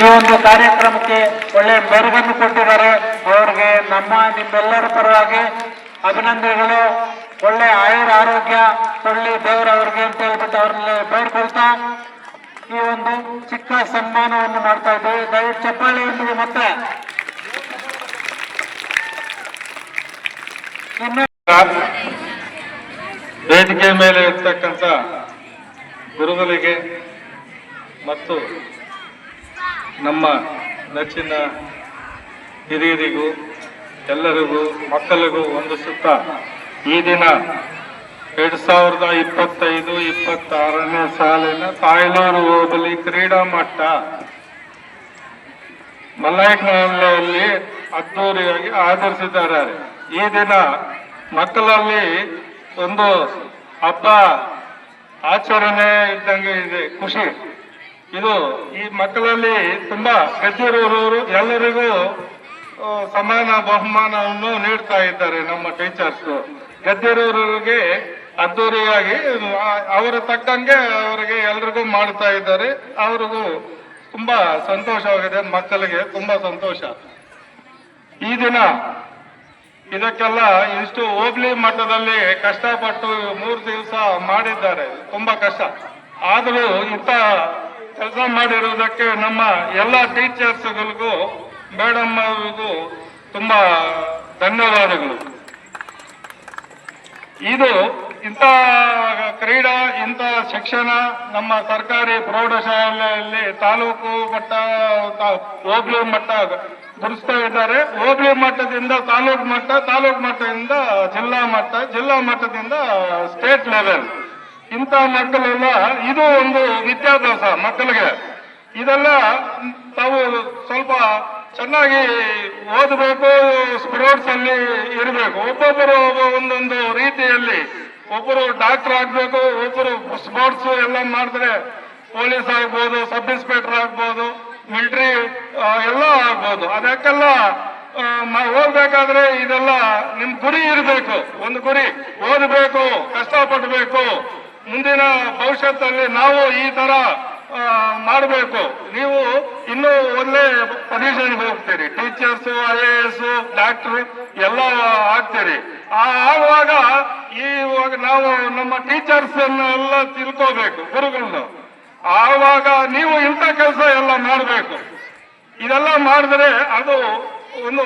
ಈ ಒಂದು ಕಾರ್ಯಕ್ರಮಕ್ಕೆ ಒಳ್ಳೆ ಮೆರುಗನ್ನು ಕೊಟ್ಟಿದ್ದಾರೆ. ಅವರಿಗೆ ನಮ್ಮ, ನಿಮ್ಮೆಲ್ಲರ ಪರವಾಗಿ ಅಭಿನಂದನೆಗಳು. ಒಳ್ಳೆ ಆಯುರ ಆರೋಗ್ಯ ಕೊಳ್ಳಿ ದೇವರ ಅವ್ರಿಗೆ ಅಂತ ಹೇಳ್ಬಿಟ್ಟು ಅವ್ರನ್ನ ಬೇಡ್ಕೊಳ್ತಾ ಈ ಒಂದು ಚಿಕ್ಕ ಸನ್ಮಾನವನ್ನು ಮಾಡ್ತಾ ಇದ್ದೀವಿ. ದಯವಿಟ್ಟು ಚಪ್ಪಾಳೆಯೊಂದಿಗೆ ಮತ್ತೆ. ವೇದಿಕೆ ಮೇಲೆ ಇರ್ತಕ್ಕಂಥ ಗುರುಗಳಿಗೆ ಮತ್ತು ನಮ್ಮ ನೆಚ್ಚಿನ ಹಿರಿಯರಿಗೂ, ಎಲ್ಲರಿಗೂ, ಮಕ್ಕಳಿಗೂ ಒಂದು ಸುತ್ತ. ಈ ದಿನ ಎರಡ್ ಸಾವಿರದ ಇಪ್ಪತ್ತೈದು, ಇಪ್ಪತ್ತಾರನೇ ಸಾಲಿನ ತಾಯ್ಲೂರು ಹೋಬಳಿ ಕ್ರೀಡಾ ಮಟ್ಟ. ಮಲ್ಲಯ್ಯನಹಳ್ಳಿಯಲ್ಲಿ ಅದ್ದೂರಿಯಾಗಿ ಆಚರಿಸಿದ್ದಾರೆ. ಈ ದಿನ ಮಕ್ಕಳಲ್ಲಿ ಒಂದು ಹಬ್ಬ ಆಚರಣೆ ಇದ್ದಂಗೆ ಇದೆ, ಖುಷಿ. ಇದು ಈ ಮಕ್ಕಳಲ್ಲಿ ತುಂಬಾ ಗದ್ದಿರೋರು ಎಲ್ಲರಿಗೂ ಸಮಾನ ಬಹುಮಾನವನ್ನು ನೀಡ್ತಾ ಇದ್ದಾರೆ ನಮ್ಮ ಟೀಚರ್ಸ್. ಗದ್ದಿರೋರಿಗೆ ಅದ್ದೂರಿಯಾಗಿ ಅವರ ತಕ್ಕಂಗೆ ಅವರಿಗೆ ಎಲ್ರಿಗೂ ಮಾಡ್ತಾ ಇದ್ದಾರೆ. ಅವ್ರಿಗೂ ತುಂಬಾ ಸಂತೋಷವಾಗಿದೆ, ಮಕ್ಕಳಿಗೆ ತುಂಬಾ ಸಂತೋಷ. ಈ ದಿನ ಇದಕ್ಕೆಲ್ಲ ಇಷ್ಟು ಹೋಬ್ಳಿ ಮಟ್ಟದಲ್ಲಿ ಕಷ್ಟಪಟ್ಟು ಮೂರು ದಿವಸ ಮಾಡಿದ್ದಾರೆ. ತುಂಬಾ ಕಷ್ಟ. ಆದರೂ ಇಂಥ ಕೆಲಸ ಮಾಡಿರುವುದಕ್ಕೆ ನಮ್ಮ ಎಲ್ಲ ಟೀಚರ್ಸ್ಗಳಿಗೂ, ಮೇಡಮ್ ಅವರಿಗೂ ತುಂಬ ಧನ್ಯವಾದಗಳು. ಇದು ಇಂಥ ಕ್ರೀಡಾ, ಇಂಥ ಶಿಕ್ಷಣ ನಮ್ಮ ಸರ್ಕಾರಿ ಪ್ರೌಢಶಾಲೆಯಲ್ಲಿ ತಾಲೂಕು ಮಟ್ಟ ಹೋಬಳಿ ಮಟ್ಟ ಗುರುಸ್ತಾ ಇದ್ದಾರೆ. ಹೋಬಳಿ ಮಟ್ಟದಿಂದ ತಾಲೂಕು ಮಟ್ಟ, ತಾಲೂಕು ಮಟ್ಟದಿಂದ ಜಿಲ್ಲಾ ಮಟ್ಟ, ಜಿಲ್ಲಾ ಮಟ್ಟದಿಂದ ಸ್ಟೇಟ್ ಲೆವೆಲ್. ಇಂಥ ಮಕ್ಕಳೆಲ್ಲ ಇದು ಒಂದು ವಿದ್ಯಾಭ್ಯಾಸ ಮಕ್ಕಳಿಗೆ. ಇದೆಲ್ಲ ತಾವು ಸ್ವಲ್ಪ ಚೆನ್ನಾಗಿ ಓದಬೇಕು ಸ್ಪೋರ್ಟ್ಸ್ ಅಲ್ಲಿ ಇರಬೇಕು. ಒಬ್ಬೊಬ್ಬರು ಒಂದೊಂದು ರೀತಿಯಲ್ಲಿ ಒಬ್ಬರು ಡಾಕ್ಟರ್ ಆಗ್ಬೇಕು, ಒಬ್ಬರು ಸ್ಪೋರ್ಟ್ಸ್ ಎಲ್ಲ ಮಾಡಿದ್ರೆ ಪೊಲೀಸ್ ಆಗ್ಬೋದು ಸಬ್ ಇನ್ಸ್ಪೆಕ್ಟರ್ ಆಗ್ಬೋದು ಮಿಲಿಟರಿ ಎಲ್ಲ ಆಗ್ಬೋದು. ಅದಕ್ಕೆಲ್ಲ ಹೋಗ್ಬೇಕಾದ್ರೆ ಇದೆಲ್ಲ ನಿಮ್ ಗುರಿ ಇರಬೇಕು. ಒಂದು ಗುರಿ. ಓದಬೇಕು, ಕಷ್ಟಪಡಬೇಕು. ಮುಂದಿನ ಭವಿಷ್ಯದಲ್ಲಿ ನಾವು ಈ ತರ ಮಾಡಬೇಕು. ನೀವು ಇನ್ನೂ ಒಳ್ಳೆ ಪೊಸಿಷನ್ಗೆ ಹೋಗ್ತೀರಿ. Teachers I A S doctor ಎಲ್ಲ ಆಗ್ತೀರಿ. ಆವಾಗ ಇವಾಗ ನಾವು ನಮ್ಮ ಟೀಚರ್ಸ್ ಎಲ್ಲ ತಿಳ್ಕೋಬೇಕು ಗುರುಗಳನ್ನು ಆವಾಗ ನೀವು ಇಂಥ ಕೆಲಸ ಎಲ್ಲ ಮಾಡಬೇಕು. ಇದೆಲ್ಲ ಮಾಡಿದ್ರೆ ಅದು ಒಂದು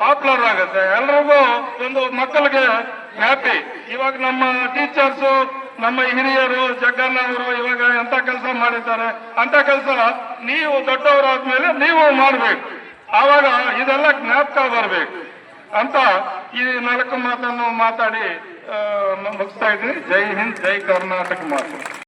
ಪಾಪ್ಯುಲರ್ ಆಗುತ್ತೆ. ಎಲ್ರಿಗೂ ಒಂದು ಮಕ್ಕಳಿಗೆ ಹ್ಯಾಪಿ ಇವಾಗ ನಮ್ಮ ಟೀಚರ್ಸ್ ನಮ್ಮ ಹಿರಿಯರು ಜಗ್ಗನ್ನ ಅವರು ಇವಾಗ ಎಂತ ಕೆಲಸ ಮಾಡಿದ್ದಾರೆ? ಅಂತ ಕೆಲಸ ನೀವು ದೊಡ್ಡವರಾದ್ಮೇಲೆ ನೀವು ಮಾಡಬೇಕು. ಆವಾಗ ಇದೆಲ್ಲ ಜ್ಞಾಪಕ ಬರಬೇಕು. ಅಂತ ಈ ನಾಲ್ಕು ಮಾತನ್ನು ಮಾತಾಡಿ ಮುಗಿಸ್ತಾ ಇದ್ದೀನಿ. ಜೈ ಹಿಂದ್, ಜೈ ಕರ್ನಾಟಕ ಮಾತು.